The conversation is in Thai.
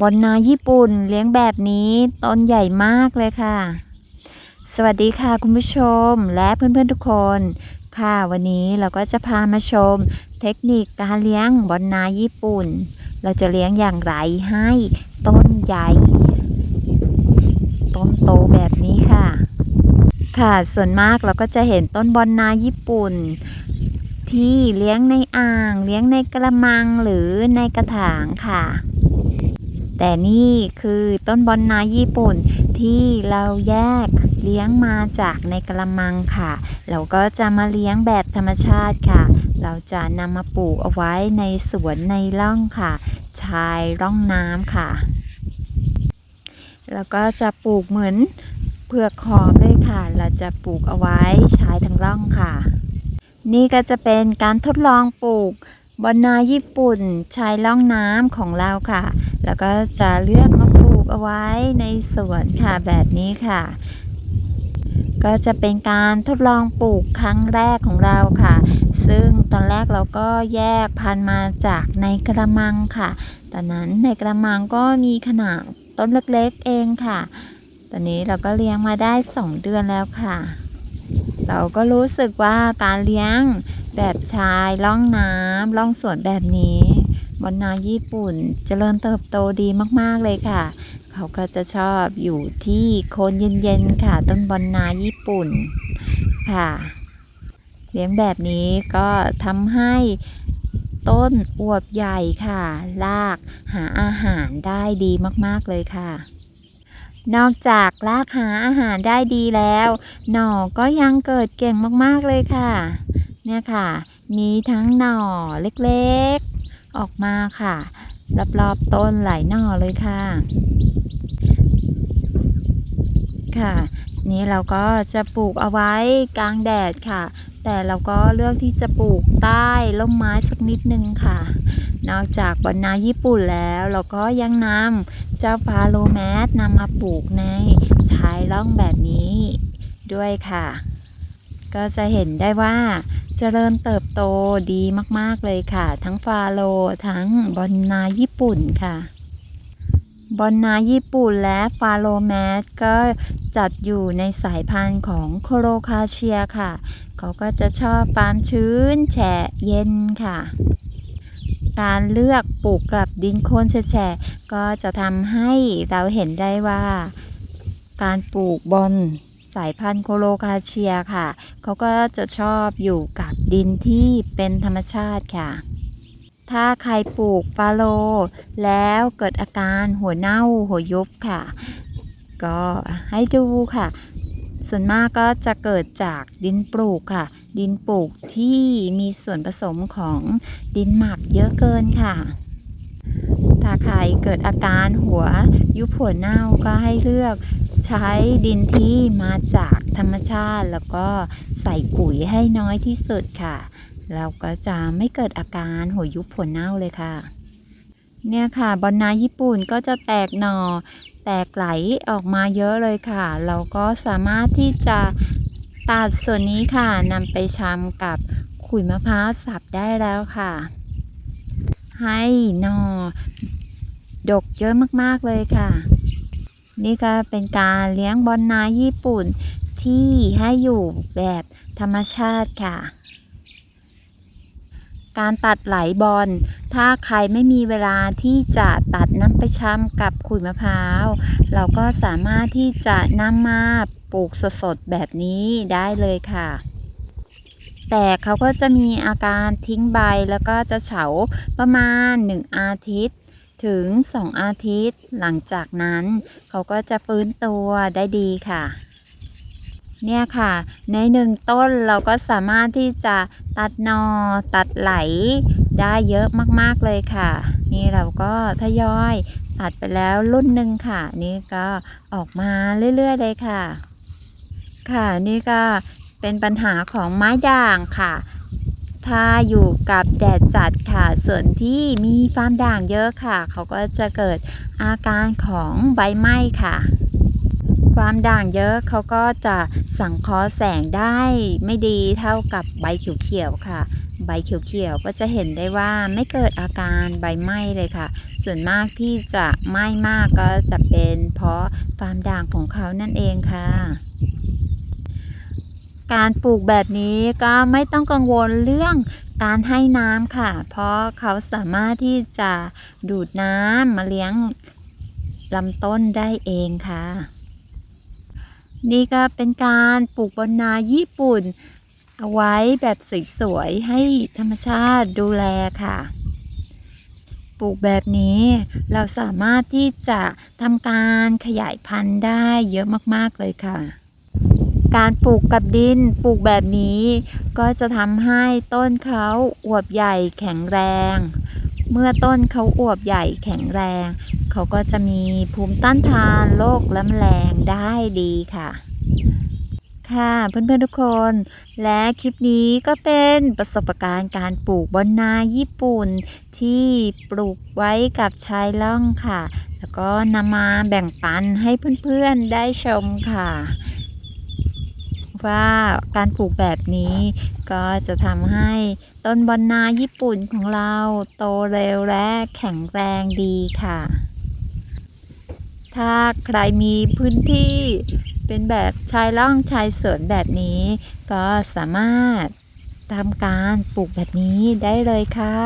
บอนนาญี่ปุ่นเลี้ยงแบบนี้ต้นใหญ่มากเลยค่ะ สวัสดีค่ะคุณผู้ชมและเพื่อนๆทุกคน ค่ะวันนี้เราก็จะพามาชม เทคนิคการเลี้ยงบอนนาญี่ปุ่น เราจะเลี้ยงอย่างไรให้ต้นใหญ่ ต้นโตแบบนี้ค่ะ ค่ะส่วนมากเราก็จะเห็นต้นบอนนาญี่ปุ่นที่เลี้ยงในอ่าง เลี้ยงในกระมังหรือในกระถางค่ะ แต่นี่คือต้นบอนนาญี่ปุ่นที่เราแยกเลี้ยงมาจากในกระมังค่ะ เราก็จะมาเลี้ยงแบบธรรมชาติค่ะ เราจะนำมาปลูกเอาไว้ในสวนในร่องค่ะ ชายร่องน้ำค่ะ แล้วก็จะปลูกเหมือนเผือกหอมเลยค่ะ เราจะปลูกเอาไว้ชายทั้งร่องค่ะ นี่ก็จะเป็นการทดลองปลูก บอนนาญี่ปุ่นชายร่องน้ำของเราค่ะ แล้วก็จะเลือกมาปลูกเอาไว้ในสวนค่ะแบบนี้ค่ะ ก็จะเป็นการทดลองปลูกครั้งแรกของเราค่ะ ซึ่งตอนแรกเราก็แยกพันธุ์มาจากในกระมังค่ะ ตอนนั้นในกระมังก็มีขนาดต้นเล็กๆเองค่ะ ตอนนี้เราก็เลี้ยงมาได้ 2 เดือนแล้วค่ะ เราก็รู้สึกว่าการเลี้ยง แบบชายล่องน้ำล่องสวนแบบนี้บอนนาญี่ปุ่นเจริญเติบโตดีมากๆเลยค่ะ เขาก็จะชอบอยู่ที่โคนเย็นๆค่ะ ต้นบอนนาญี่ปุ่นค่ะ เลี้ยงแบบนี้ก็ทำให้ต้นอวบใหญ่ค่ะรากหาอาหารได้ดีมากๆเลยค่ะ นอกจากรากหาอาหารได้ดีแล้ว หน่อก็ยังเกิดเก่งมากๆเลยค่ะ เนี่ยค่ะ มีทั้งหน่อเล็กๆ ออกมาค่ะ รอบๆต้นหลายหน่อเลยค่ะ ค่ะ นี้เราก็จะปลูกเอาไว้กลางแดดค่ะ แต่เราก็เลือกที่จะปลูกใต้ร่มไม้สักนิดนึงค่ะ นอกจากบอนนาญี่ปุ่นแล้วเราก็ยังนำเจ้าพาโลแมสนำมาปลูกในชายร่องแบบนี้ด้วยค่ะ ก็จะเห็นได้ว่าเจริญเติบโตดีมาก ๆ เลยค่ะ ทั้งฟาโลทั้งบอนนาญี่ปุ่นค่ะบอนนาญี่ปุ่นและฟาโลแมสก็จัดอยู่ในสายพันธุ์ของโคโรคาเชียค่ะ เขาก็จะชอบความชื้นแฉะเย็นค่ะ การเลือกปลูกกับดินโคลนแฉะก็จะทำให้เราเห็นได้ว่า การปลูกบอน สายพันธุ์โคโลคาเชียค่ะ เขาก็จะชอบอยู่กับดินที่เป็นธรรมชาติค่ะ ถ้าใครปลูกฟาโล แล้วเกิดอาการหัวเน่าหัวยุบค่ะ ก็ให้ดูค่ะ ส่วนมากก็จะเกิดจากดินปลูกค่ะ ดินปลูกที่มีส่วนผสมของดินหมักเยอะเกินค่ะถ้าใครเกิดอาการหัวยุบหัวเน่าก็ให้เลือก ใช้ดินที่มาจากธรรมชาติ แล้วก็ใส่ปุ๋ยให้น้อยที่สุดค่ะ เราก็จะไม่เกิดอาการหัวยุบหัวเน่าเลยค่ะ เนี่ยค่ะบอนนาญี่ปุ่นก็จะแตกหน่อแตกไหลออกมาเยอะเลยค่ะ เราก็สามารถที่จะตัดส่วนนี้ค่ะนำไปชำกับขุยมะพร้าวสับได้แล้วค่ะ ให้หน่อดกเยอะมากๆเลยค่ะ นี่ก็เป็นการเลี้ยงบอนนาญี่ปุ่นที่ให้อยู่แบบธรรมชาติค่ะ การตัดไหลบอล ถ้าใครไม่มีเวลาที่จะตัดน้ำไปช้ำกับขุยมะพร้าว เราก็สามารถที่จะนำมาปลูกสดๆแบบนี้ได้เลยค่ะแต่เขาก็จะมีอาการทิ้งใบแล้วก็จะเฉาประมาณ 1 อาทิตย์ ถึง 2 อาทิตย์ หลังจากนั้นเขาก็จะฟื้นตัวได้ดีค่ะ เนี่ยค่ะ ในหนึ่งต้นเราก็สามารถที่จะตัดนอตัดไหลได้เยอะมากๆเลยค่ะ นี่เราก็ทยอยตัดไปแล้วรุ่นหนึ่งค่ะ นี่ก็ออกมาเรื่อยๆเลยค่ะ ค่ะนี่ก็เป็นปัญหาของไม้ด่างค่ะ ถ้าอยู่กับแดดจัดค่ะ ส่วนที่มีฟาร์มด่างเยอะค่ะ เขาก็จะเกิดอาการของใบไหม้ค่ะ ความด่างเยอะเขาก็จะสังเคราะห์แสงได้ไม่ดีเท่ากับใบเขียวๆค่ะ ใบเขียวๆก็จะเห็นได้ว่าไม่เกิดอาการใบไหม้เลยค่ะ ส่วนมากที่จะไหม้มากก็จะเป็นเพราะฟามด่างของเขานั่นเองค่ะ การปลูกแบบนี้ก็ไม่ต้องกังวลเรื่องการให้น้ำค่ะ เพราะเขาสามารถที่จะดูดน้ำมาเลี้ยงลำต้นได้เองค่ะ นี่ก็เป็นการปลูกบนนาญี่ปุ่น เอาไว้แบบสวยๆ ให้ธรรมชาติดูแลค่ะ ปลูกแบบนี้เราสามารถที่จะทำการขยายพันธุ์ได้เยอะมากๆเลยค่ะ การปลูกกับดินปลูกแบบนี้ ก็จะทำให้ต้นเขาอวบใหญ่แข็งแรง เมื่อต้นเขาอวบใหญ่แข็งแรง เขาก็จะมีภูมิต้านทานโรคและแมลงได้ดีค่ะ ค่ะเพื่อนๆทุกคน และคลิปนี้ก็เป็นประสบการณ์การปลูกบนนาญี่ปุ่น ที่ปลูกไว้กับชายล่องค่ะ แล้วก็นำมาแบ่งปันให้เพื่อนๆได้ชมค่ะ ว่าการปลูกแบบนี้ ก็จะทำให้ต้นบอนนาญี่ปุ่นของเราโตเร็วและแข็งแรงดีค่ะ ถ้าใครมีพื้นที่เป็นแบบชายล่องชายสวนแบบนี้ ก็สามารถทำการปลูกแบบนี้ได้เลยค่ะ